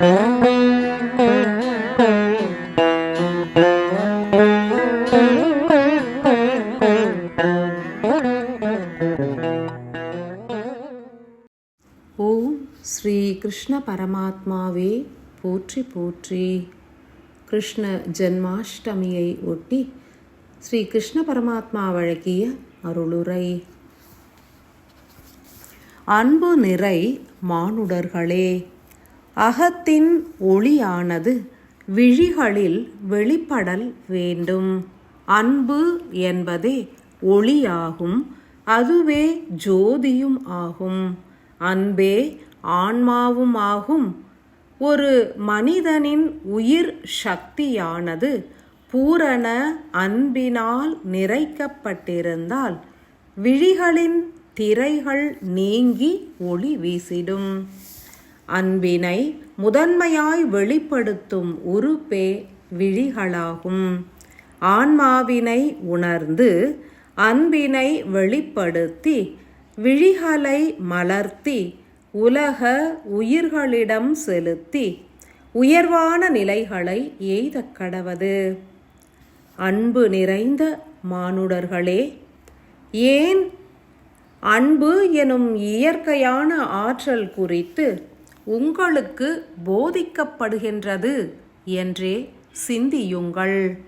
ஓம் ஸ்ரீ கிருஷ்ண பரமாத்மாவே போற்றி போற்றி. கிருஷ்ண ஜென்மாஷ்டமியை ஒட்டி ஸ்ரீ கிருஷ்ண பரமாத்மா வழங்கிய அருளுரை. அன்பு நிறை மானுடர்களே அகத்தின் ஒளியானது விழிகளில் வெளிப்படல் வேண்டும். அன்பு என்பதே ஒளியாகும் அதுவே ஜோதியும் ஆகும். அன்பே ஆன்மாவும் ஆகும். ஒரு மனிதனின் உயிர் சக்தியானது பூரண அன்பினால் நிறைக்கப்பட்டிருந்தால் விழிகளின் திரைகள் நீங்கி ஒளி வீசிடும். அன்பினை முதன்மையாய் வெளிப்படுத்தும் உறுப்பே விழிகளாகும். ஆன்மாவினை உணர்ந்து அன்பினை வெளிப்படுத்தி விழிகளை மலர்த்தி உலக உயிர்களிடம் செலுத்தி உயர்வான நிலைகளை எய்தக் கடவது. அன்பு நிறைந்த மானுடர்களே ஏன் அன்பு எனும் இயற்கையான ஆற்றல் குறித்து உங்களுக்கு போதிக்கப்படுகின்றது என்றே சிந்தியுங்கள்.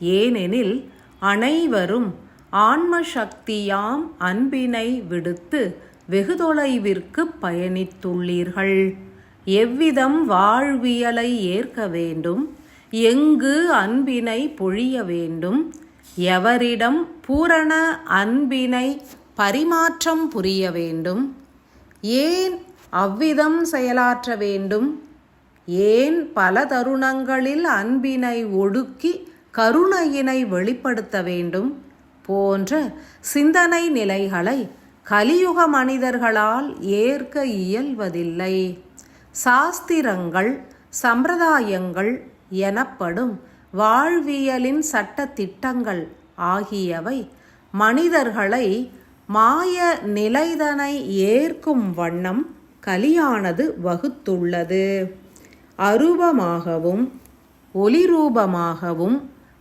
ஏனெனில் அனைவரும் ஆன்ம சக்தியாம் அன்பினை விடுத்து வெகு தொலைவிற்கு பயணித்துள்ளீர்கள். எவ்விதம் வாழ்வியலை ஏற்க வேண்டும்? எங்கு அன்பினை பொழிய வேண்டும்? எவரிடம் பூரண அன்பினை பரிமாற்றம் புரிய வேண்டும்? ஏன் அவ்விதம் செயலாற்ற வேண்டும். ஏன் பல தருணங்களில் அன்பினை ஒடுக்கி கருணையினை வெளிப்படுத்த வேண்டும் போன்ற சிந்தனை நிலைகளை கலியுக மனிதர்களால் ஏற்க இயல்வதில்லை. சாஸ்திரங்கள் சம்பிரதாயங்கள் எனப்படும் வாழ்வியலின் சட்ட திட்டங்கள் ஆகியவை மனிதர்களை மாய நிலைதனை ஏற்கும் வண்ணம் கலியானது வகுத்துள்ளது. அரூபமாகவும் ஒளிரூபமாகவும்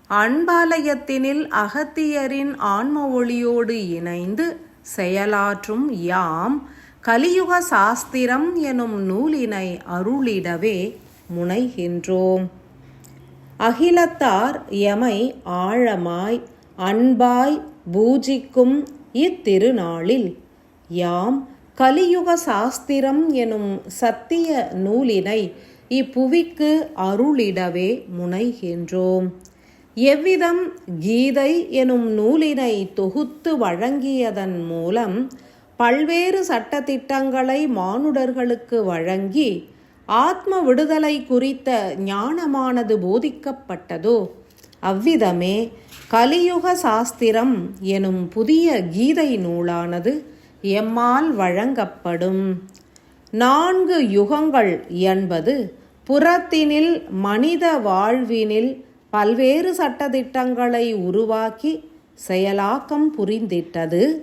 அன்பாலயத்தினில் அகத்தியரின் ஆன்ம ஒளியோடு இணைந்து செயலாற்றும் யாம் கலியுக சாஸ்திரம் எனும் நூலினை அருளிடவே முனைகின்றோம். அகிலத்தார் எமை ஆழமாய் அன்பாய் பூஜிக்கும் இத்திருநாளில் யாம் கலியுக சாஸ்திரம் எனும் சத்திய நூலினை இப்புவிக்கு அருளிடவே முனைகின்றோம். எவ்விதம் கீதை எனும் நூலினை தொகுத்து வழங்கியதன் மூலம் பல்வேறு சட்டத்திட்டங்களை மானுடர்களுக்கு வழங்கி ஆத்ம விடுதலை குறித்த ஞானமானது போதிக்கப்பட்டதோ அவ்விதமே கலியுக சாஸ்திரம் எனும் புதிய கீதை நூலானது எம்மால் வழங்கப்படும். நான்கு யுகங்கள் என்பது புறத்தினில் மனித வாழ்வினில் பல்வேறு சட்டதிட்டங்களை உருவாக்கி செயலாக்கம் புரிந்திட்டது.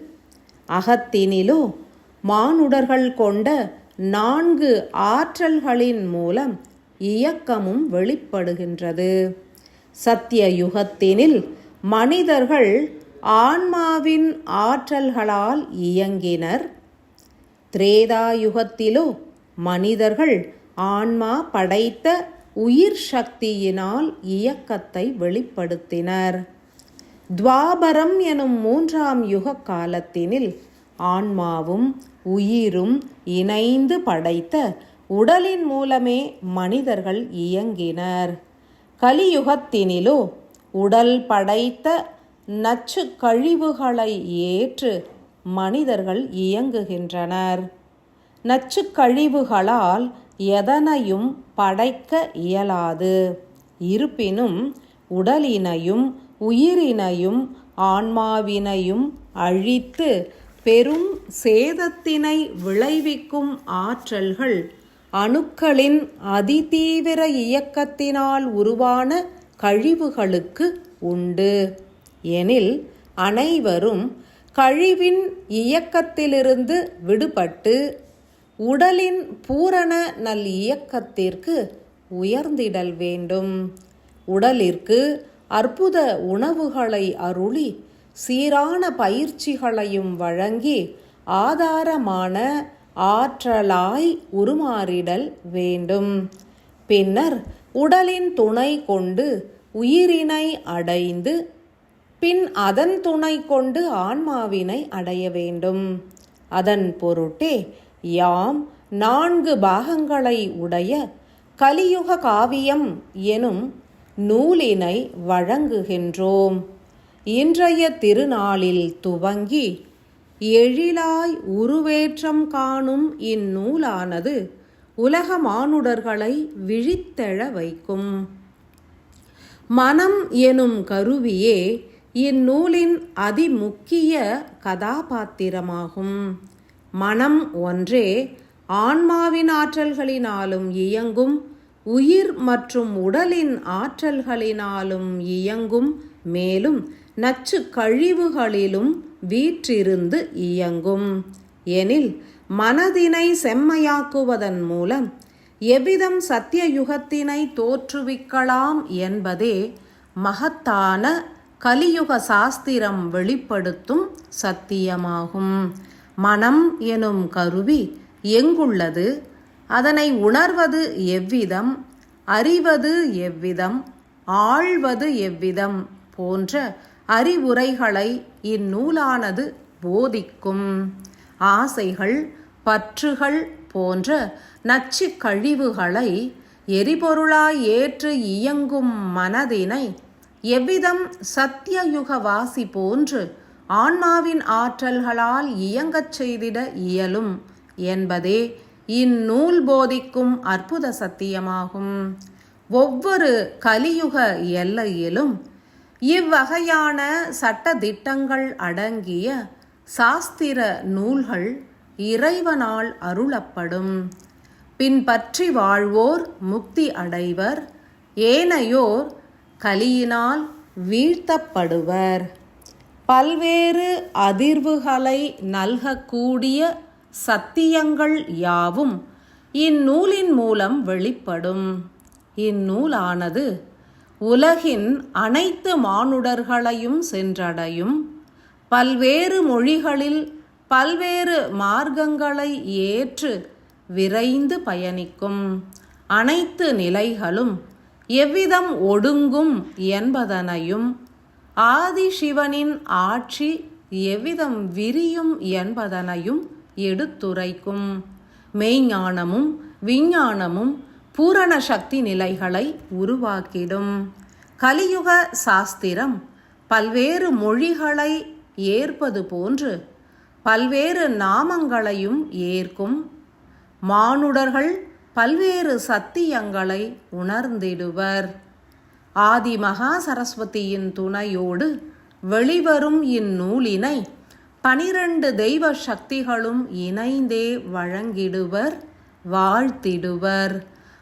அகத்தினிலோ மானுடர்கள் கொண்ட நான்கு ஆற்றல்களின் மூலம் இயக்கமும் வெளிப்படுகின்றது. சத்திய யுகத்தினில் மனிதர்கள் ஆன்மாவின் ஆற்றல்களால் இயங்கினர். திரேதாயுகத்திலோ மனிதர்கள் ஆன்மா படைத்த உயிர் சக்தியினால் இயக்கத்தை வெளிப்படுத்தினர். துவாபரம் எனும் மூன்றாம் யுக காலத்தினில் ஆன்மாவும் உயிரும் இணைந்து படைத்த உடலின் மூலமே மனிதர்கள் இயங்கினர். கலியுகத்தினிலோ உடல் படைத்த நச்சு கழிவுகளை ஏற்று மனிதர்கள் இயங்குகின்றனர். நச்சு கழிவுகளால் எதனையும் படைக்க இயலாது. இருப்பினும் உடலினையும் உயிரினையும் ஆன்மாவினையும் அழித்து பெரும் சேதத்தினை விளைவிக்கும் ஆற்றல்கள் அணுக்களின் அதிதீவிர இயக்கத்தினால் உருவான கழிவுகளுக்கு உண்டு. எனில் அனைவரும் கழிவின் இயக்கத்திலிருந்து விடுபட்டு உடலின் பூரண நல் இயக்கத்திற்கு உயர்ந்திடல் வேண்டும். உடலிற்கு அற்புத உணவுகளை அருளி சீரான பயிற்சிகளையும் வழங்கி ஆதாரமான ஆற்றலாய் உருமாறிடல் வேண்டும். பின்னர் உடலின் துணை கொண்டு உயிரினை அடைந்து பின் அதன் துணை கொண்டு ஆன்மாவினை அடைய வேண்டும். அதன் பொருட்டே யாம் நான்கு பாகங்களை உடைய கலியுக காவியம் எனும் நூலினை வழங்குகின்றோம். இன்றைய திருநாளில் துவங்கி எழிலாய் உருவேற்றம் காணும் இந்நூலானது உலக மானுடர்களை விழித்தெழ வைக்கும். மனம் எனும் கருவியே இந்நூலின் அதிமுக்கிய கதாபாத்திரமாகும். மனம் ஒன்றே ஆன்மாவின் ஆற்றல்களினாலும் இயங்கும் உயிர் மற்றும் உடலின் ஆற்றல்களினாலும் இயங்கும் மேலும் நச்சு கழிவுகளிலும் வீற்றிருந்து இயங்கும். எனில் மனதினை செம்மையாக்குவதன் மூலம் எவ்விதம் சத்தியயுகத்தினை தோற்றுவிக்கலாம் என்பதே மகத்தான கலியுக சாஸ்திரம் வெளிப்படுத்தும் சத்தியமாகும். மனம் எனும் கருவி எங்குள்ளது? அதனை உணர்வது எவ்விதம்? அறிவது எவ்விதம்? ஆழ்வது எவ்விதம்? போன்ற அறிவுரைகளை இந்நூலானது போதிக்கும். ஆசைகள் பற்றுகள் போன்ற நச்சு கழிவுகளை எரிபொருளாய் ஏற்று இயங்கும் மனதினை எவ்விதம் சத்தியயுக வாசி போன்று ஆன்மாவின் ஆற்றல்களால் இயங்கச் செய்திட இயலும் என்பதே இந்நூல் போதிக்கும் அற்புத சத்தியமாகும். ஒவ்வொரு கலியுக எல்லையிலும் இவ்வகையான சட்ட திட்டங்கள் அடங்கிய சாஸ்திர நூல்கள் இறைவனால் அருளப்படும். பின்பற்றி வாழ்வோர் முக்தி அடைவர் ஏனையோர் கலியினால் வீழ்த்தப்படுவர். பல்வேறு அதிர்வுகளை நல்கக்கூடிய சத்தியங்கள் யாவும் இந்நூலின் மூலம் வெளிப்படும். இந்நூலானது உலகின் அனைத்து மானுடர்களையும் சென்றடையும். பல்வேறு மொழிகளில் பல்வேறு மார்க்கங்களை ஏற்று விரைந்து பயணிக்கும். அனைத்து நிலைகளும் எவ்விதம் ஒடுங்கும் என்பதனையும் ஆதிசிவனின் ஆட்சி எவ்விதம் விரியும் என்பதனையும் எடுத்துரைக்கும். மெய்ஞானமும் விஞ்ஞானமும் பூரண சக்தி நிலைகளை உருவாக்கிடும். கலியுக சாஸ்திரம் பல்வேறு மொழிகளை ஏற்பது போன்று பல்வேறு நாமங்களையும் ஏற்கும். மானுடர்கள் பல்வேறு சத்தியங்களை உணர்ந்திடுவர். ஆதி மகா சரஸ்வதியின் துணையோடு வெளிவரும் இந்நூலினை பனிரண்டு தெய்வ சக்திகளும் இணைந்தே வழங்கிடுவர் வாழ்த்திடுவர்.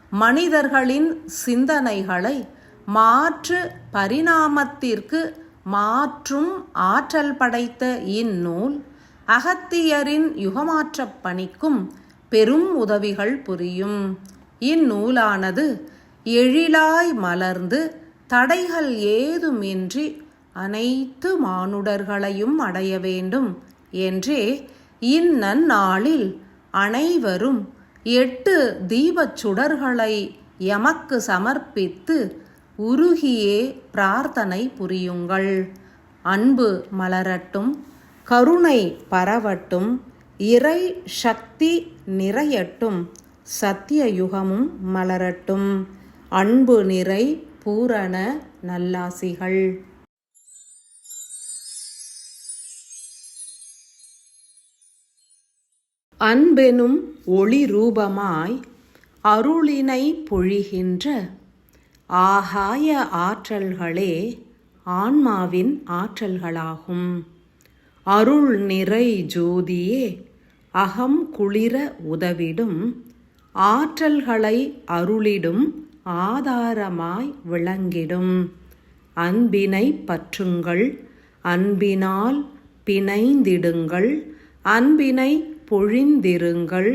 மனிதர்களின் சிந்தனைகளை மாற்று பரிணாமத்திற்கு மாற்றும் ஆற்றல் படைத்த இந்நூல் அகத்தியரின் யுகமாற்றப் பணிக்கும் பெரும் உதவிகள் புரியும். இந்நூலானது எழிலாய் மலர்ந்து தடைகள் ஏதுமின்றி அனைத்து மானுடர்களையும் அடைய வேண்டும் என்றே இந்நன்னாளில் அனைவரும் எட்டு தீபச் சுடர்களை எமக்கு சமர்ப்பித்து உருகியே பிரார்த்தனை புரியுங்கள். அன்பு மலரட்டும் கருணை பரவட்டும் இறை சக்தி நிறையட்டும் சத்திய யுகமும் மலரட்டும். அன்பு நிறை பூரண நல்லாசிகள். அன்பெனும் ஒளி ரூபமாய் அருளினை பொழிகின்ற ஆகாய ஆற்றல்களே ஆன்மாவின் ஆற்றல்களாகும். அருள் நிறை ஜோதியே அகம் குளிர உதவிடும் ஆற்றல்களை அருளிடும் ஆதாரமாய் விளங்கிடும். அன்பினை பற்றுங்கள் அன்பினால் பிணைந்திடுங்கள் அன்பினை பொழிந்திருங்கள்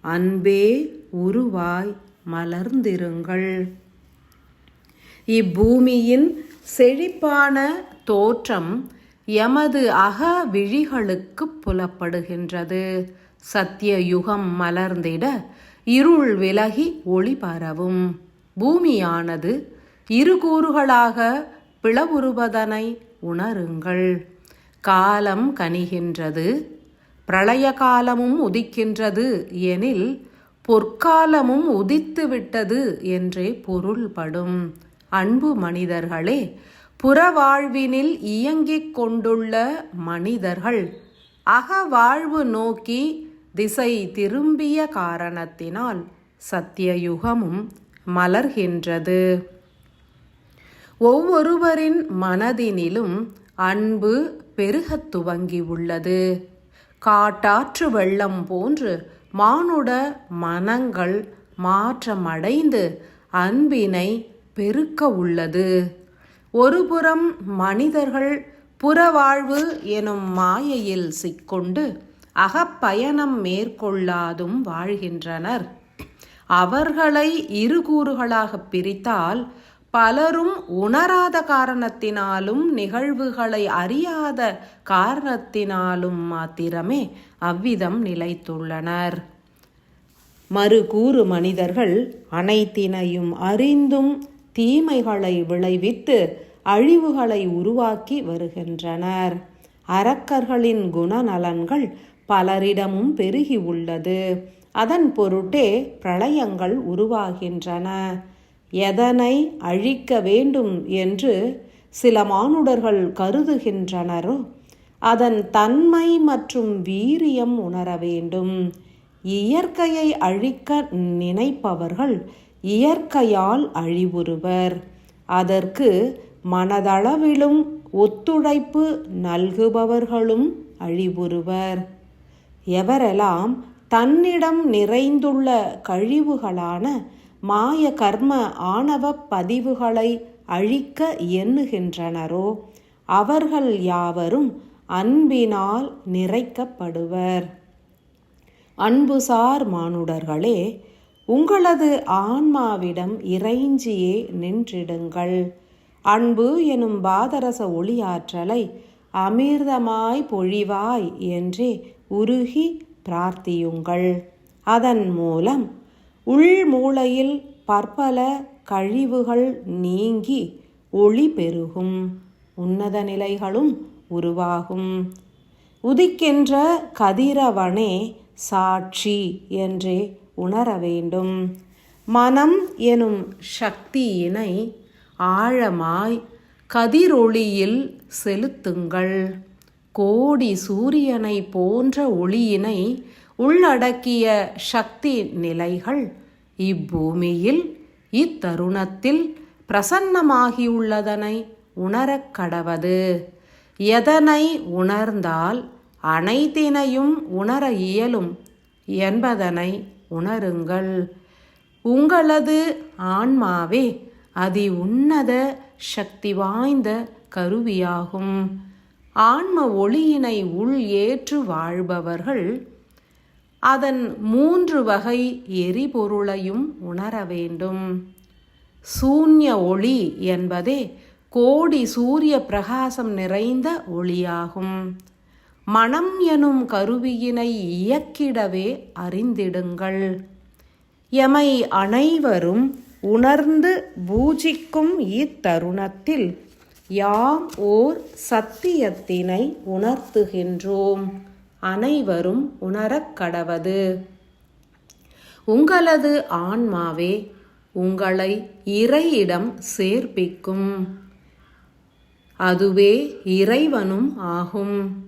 அன்பே உருவாய் மலர்ந்திருங்கள். இப்பூமியின் செழிப்பான தோற்றம் எமது அக விழிகளுக்கு புலப்படுகின்றது. சத்திய யுகம் மலர்ந்திட இருள் விலகி ஒளி பரவும். பூமியானது இரு கூறுகளாக பிளவுறுவதனை உணருங்கள். காலம் கனிகின்றது பிரளய காலமும் உதிக்கின்றது எனில் பொற்காலமும் உதித்து விட்டது என்றே பொருள்படும். அன்பு மனிதர்களே புறவாழ்வினில் இயங்கிக் கொண்டுள்ள மனிதர்கள் அகவாழ்வு நோக்கி திசை திரும்பிய காரணத்தினால் சத்தியயுகமும் மலர்கின்றது. ஒவ்வொருவரின் மனதினிலும் அன்பு பெருகத் துவங்கி உள்ளது காட்டாற்று வெள்ளம் போன்று மானுட மனங்கள் மாற்றமடைந்து அன்பினை பெருக்க உள்ளது. ஒருபுறம் மனிதர்கள் புறவாழ்வு எனும் மாயையில் சிக்கொண்டு அகப்பயணம் மேற்கொள்ளாதும் வாழ்கின்றனர். அவர்களை இரு கூறுகளாக பிரித்தால் பலரும் உணராத காரணத்தினாலும் நிகழ்வுகளை அறியாத காரணத்தினாலும் மாத்திரமே அவ்விதம் நிலைத்துள்ளனர். மறுகூறு மனிதர்கள் அனைத்தினையும் அறிந்தும் தீமைகளை விளைவித்து அழிவுகளை உருவாக்கி வருகின்றனர். அரக்கர்களின் குணநலன்கள் பலரிடமும் பெருகி உள்ளது. அதன் பொருட்டே பிரளயங்கள் உருவாகின்றன. எதனை அழிக்க வேண்டும் என்று சில மானுடர்கள் கருதுகின்றனரோ அதன் தன்மை மற்றும் வீரியம் உணர வேண்டும். இயற்கையை அழிக்க நினைப்பவர்கள் இயற்கையால் அழிவுறுவர். அதற்கு மனதளவிலும் ஒத்துழைப்பு நல்குபவர்களும் அழிவுறுவர். எவரெல்லாம் தன்னிடம் நிறைந்துள்ள கழிவுகளான மாய கர்ம ஆணவ பதிவுகளை அழிக்க எண்ணுகின்றனரோ அவர்கள் யாவரும் அன்பினால் நிறைக்கப்படுவர். அன்புசார் மானுடர்களே உங்களது ஆன்மாவிடம் இறைஞ்சியே நின்றிடுங்கள். அன்பு எனும் பாதரச ஒளியாற்றலை அமிர்தமாய் பொழிவாய் என்றே உருகி பிரார்த்தியுங்கள். அதன் மூலம் உள்மூளையில் பற்பல கழிவுகள் நீங்கி ஒளி பெருகும். உன்னத நிலைகளும் உருவாகும். உதிக்கின்ற கதிரவனே சாட்சி என்றே உணர வேண்டும் மனம் எனும் சக்தியினை ஆழமாய் கதிரொளியில் செலுத்துங்கள். கோடி சூரியனை போன்ற ஒளியினை உள்ளடக்கிய சக்தி நிலைகள் இப்பூமியில் இத்தருணத்தில் பிரசன்னமாகியுள்ளதனை உணரக் கடவது. எதனை உணர்ந்தால் அனைத்தினையும் உணர இயலும் என்பதனை உணருங்கள். உங்களது ஆன்மாவே அதி உன்னத சக்தி வாய்ந்த கருவியாகும். ஆன்ம ஒளியினை உள் ஏற்று வாழ்பவர்கள் அதன் மூன்று வகை எரிபொருளையும் உணர வேண்டும். சூன்ய ஒளி என்பதே கோடி சூரிய பிரகாசம் நிறைந்த ஒளியாகும். மனம் எனும் கருவியினை இயக்கிடவே அறிந்திடுங்கள். எமை அனைவரும் உணர்ந்து பூஜிக்கும் இத்தருணத்தில் யாம் ஓர் சத்தியத்தினை உணர்த்துகின்றோம். அனைவரும் உணரக் கடவது. உங்களது ஆன்மாவே உங்களை இறையிடம் சேர்ப்பிக்கும். அதுவே இறைவனும் ஆகும்.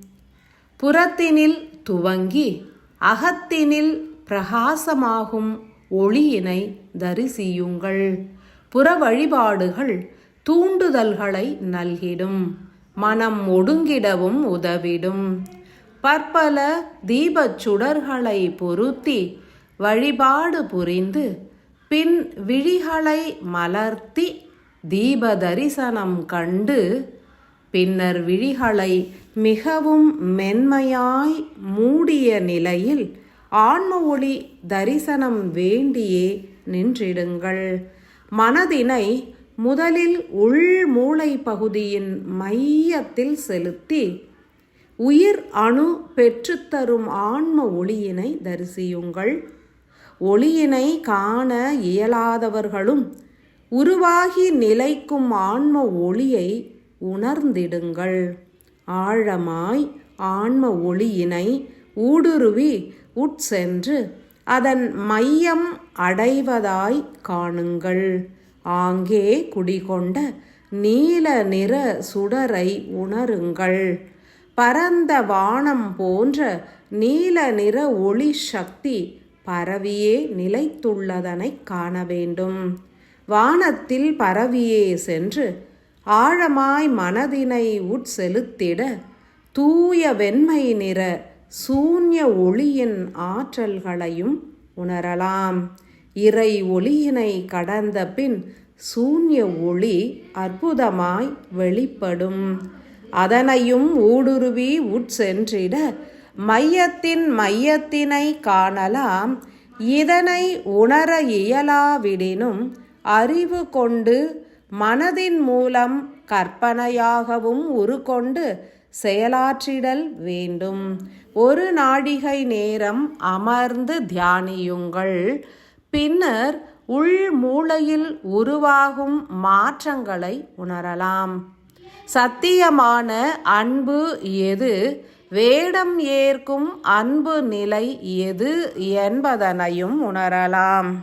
புறத்தினில் துவங்கி அகத்தினில் பிரகாசமாகும் ஒளியினை தரிசியுங்கள். புற வழிபாடுகள் தூண்டுதல்களை நல்கிடும். மனம் ஒடுங்கிடவும் உதவிடும். பற்பல தீபச் சுடர்களை பொருத்தி வழிபாடு புரிந்து பின் விழிகளை மலர்த்தி தீப தரிசனம் கண்டு பின்னர் விழிகளை மிகவும் மென்மையாய் மூடிய நிலையில் ஆன்ம ஒளி தரிசனம் வேண்டியே நின்றிடுங்கள். மனதினை முதலில் உள் மூளை பகுதியின் மையத்தில் செலுத்தி உயிர் அணு பெற்றுத்தரும் ஆன்ம ஒளியினை தரிசியுங்கள். ஒளியினை காண இயலாதவர்களும் உருவாகி நிலைக்கும் ஆன்ம ஒளியை உணர்ந்திடுங்கள். ஆழமாய் ஆன்ம ஒளியினை ஊடுருவி உட்சென்று அதன் மையம் அடைவதாய் காணுங்கள். ஆங்கே குடிகொண்ட நீல நிற சுடரை உணருங்கள். பரந்த வானம் போன்ற நீல நிற ஒளி சக்தி பரவியே நிலைத்துள்ளதனை காண வேண்டும். வானத்தில் பரவியே சென்று ஆழமாய் மனதினை உட்செலுத்திட தூய வெண்மை நிற சூன்ய ஒளியின் ஆற்றல்களையும் உணரலாம். இறை ஒளியினை கடந்த பின் சூன்ய ஒளி அற்புதமாய் வெளிப்படும். அதனையும் ஊடுருவி உட்சென்றிட மையத்தின் மையத்தினை காணலாம். இதனை உணர இயலாவிடினும் அறிவு கொண்டு மனதின் மூலம் கற்பனையாகவும் உருக்கொண்டு செயலாற்றிடல் வேண்டும். ஒரு நாடிகை நேரம் அமர்ந்து தியானியுங்கள். பின்னர் உள் மூளையில் உருவாகும் மாற்றங்களை உணரலாம். சத்தியமான அன்பு எது? வேடம் ஏற்கும் அன்பு நிலை எது என்பதனையும் உணரலாம்.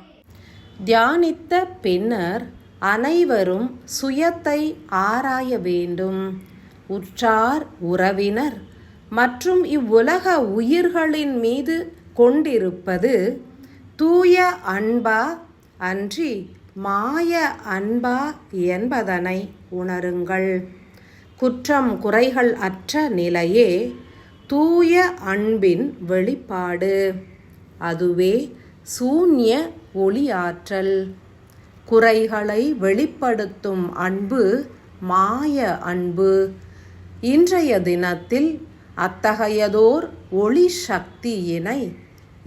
தியானித்த பின்னர் அனைவரும் சுயத்தை ஆராய வேண்டும். உற்றார் உறவினர் மற்றும் இவ்வுலக உயிர்களின் மீது கொண்டிருப்பது தூய அன்பா அன்றி மாய அன்பா என்பதனை உணருங்கள். குற்றம் குறைகள் அற்ற நிலையே தூய அன்பின் வெளிப்பாடு. அதுவே சூன்ய ஒளியாற்றல். குறைகளை வெளிப்படுத்தும் அன்பு மாய அன்பு. இன்றைய தினத்தில் அத்தகையதோர் ஒளி சக்தியினை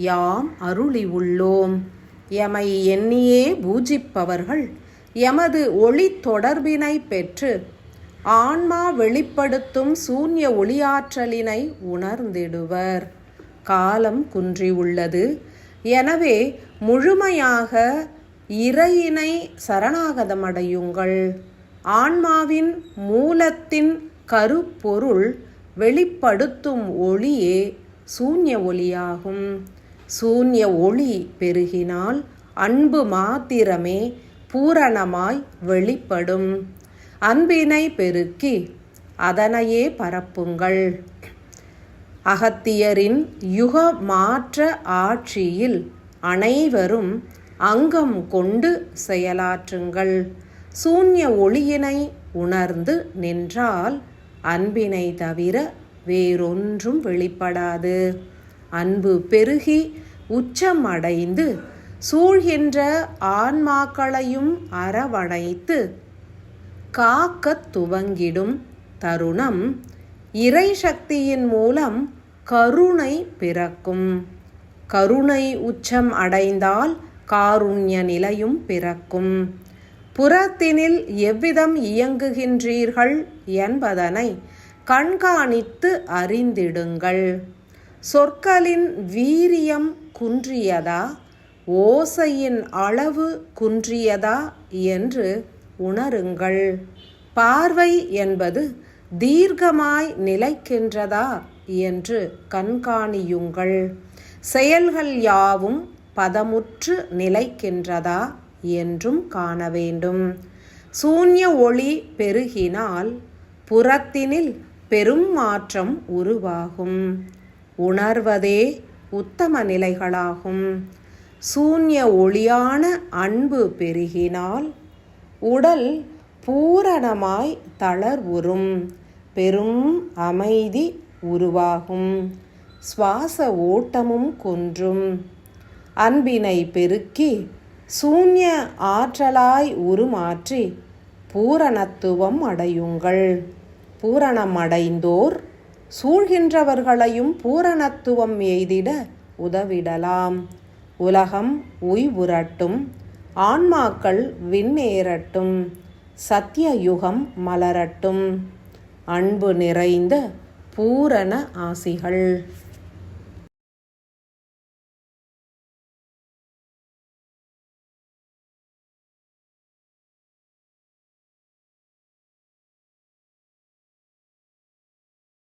யாம் அருளி உள்ளோம். எமை எண்ணியே பூஜிப்பவர்கள் எமது ஒளி தொடர்பினை பெற்று ஆன்மா வெளிப்படுத்தும் சூன்ய ஒளியாற்றலினை உணர்ந்திடுவர். காலம் குன்றியுள்ளது எனவே முழுமையாக இறையினை சரணாகதமடையுங்கள். ஆன்மாவின் மூலத்தின் கருப்பொருள் வெளிப்படுத்தும் ஒளியே சூன்ய ஒளியாகும். சூன்ய ஒளி பெருகினால் அன்பு மாத்திரமே பூரணமாய் வெளிப்படும். அன்பினை பெருக்கி அதனையே பரப்புங்கள். அகத்தியரின் யுக மாற்ற ஆட்சியில் அனைவரும் அங்கம் கொண்டு செயலாற்றுங்கள். சூன்ய ஒளியினை உணர்ந்து நின்றால் அன்பினை தவிர வேறொன்றும் வெளிப்படாது. அன்பு பெருகி உச்சம் அடைந்து சூழ்கின்ற ஆன்மாக்களையும் அரவணைத்து காக்கத் துவங்கிடும் தருணம் இறை சக்தியின் மூலம் கருணை பிறக்கும். கருணை உச்சம் அடைந்தால் காருண்ய நிலையும் பிறக்கும். புறத்தினில் எவ்விதம் இயங்குகின்றீர்கள் என்பதனை கண்காணித்து அறிந்திடுங்கள். சொற்களின் வீரியம் குன்றியதா? ஓசையின் அளவு குன்றியதா? என்று உணருங்கள். பார்வை என்பது தீர்க்கமாய் நிலைக்கின்றதா? என்று கண்காணியுங்கள். செயல்கள் யாவும் பதமுற்று நிலைக்கின்றதா? என்றும் காண வேண்டும். சூன்ய ஒளி பெருகினால் புறத்தினில் பெரும் மாற்றம் உருவாகும். உணர்வதே உத்தம நிலைகளாகும். சூன்ய ஒளியான அன்பு பெருகினால் உடல் பூரணமாய் தளர்வுறும். பெரும் அமைதி உருவாகும். சுவாச ஓட்டமும் கொன்றும். அன்பினை பெருக்கி சூன்ய ஆற்றலாய் உருமாற்றி பூரணத்துவம் அடையுங்கள். பூரணமடைந்தோர் சூழ்கின்றவர்களையும் பூரணத்துவம் எய்திட உதவிடலாம். உலகம் உய்வுரட்டும் ஆன்மாக்கள் விண்ணேறட்டும் சத்திய யுகம் மலரட்டும். அன்பு நிறைந்த பூரண ஆசிகள்.